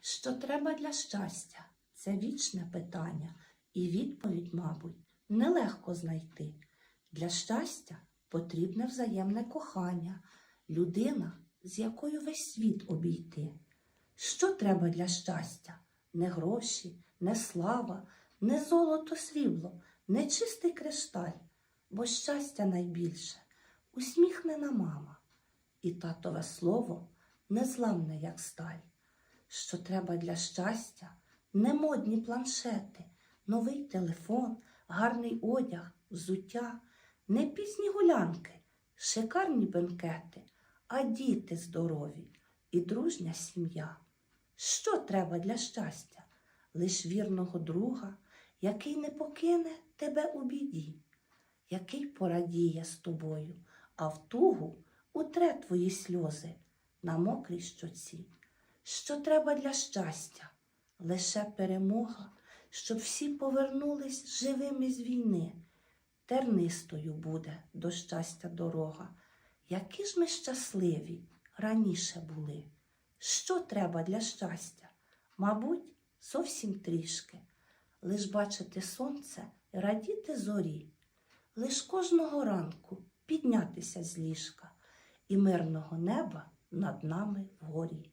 Що треба для щастя? Це вічне питання, і відповідь, мабуть, нелегко знайти. Для щастя потрібне взаємне кохання, людина, з якою весь світ обійти. Що треба для щастя? Не гроші, не слава, не золото срібло, не чистий кришталь, бо щастя найбільше усміхнена мама, і татове слово незламне, як сталь. Що треба для щастя? Не модні планшети, новий телефон, гарний одяг, взуття, не пізні гулянки, шикарні бенкети, а діти здорові і дружня сім'я. Що треба для щастя? Лиш вірного друга, який не покине тебе у біді, який порадіє з тобою, а в тугу утре твої сльози на мокрій щоці. Що треба для щастя? Лише перемога, щоб всі повернулись живими з війни. Тернистою буде до щастя дорога. Які ж ми щасливі раніше були. Що треба для щастя? Мабуть, зовсім трішки. Лиш бачити сонце і радіти зорі, лиш кожного ранку піднятися з ліжка і мирного неба над нами вгорі.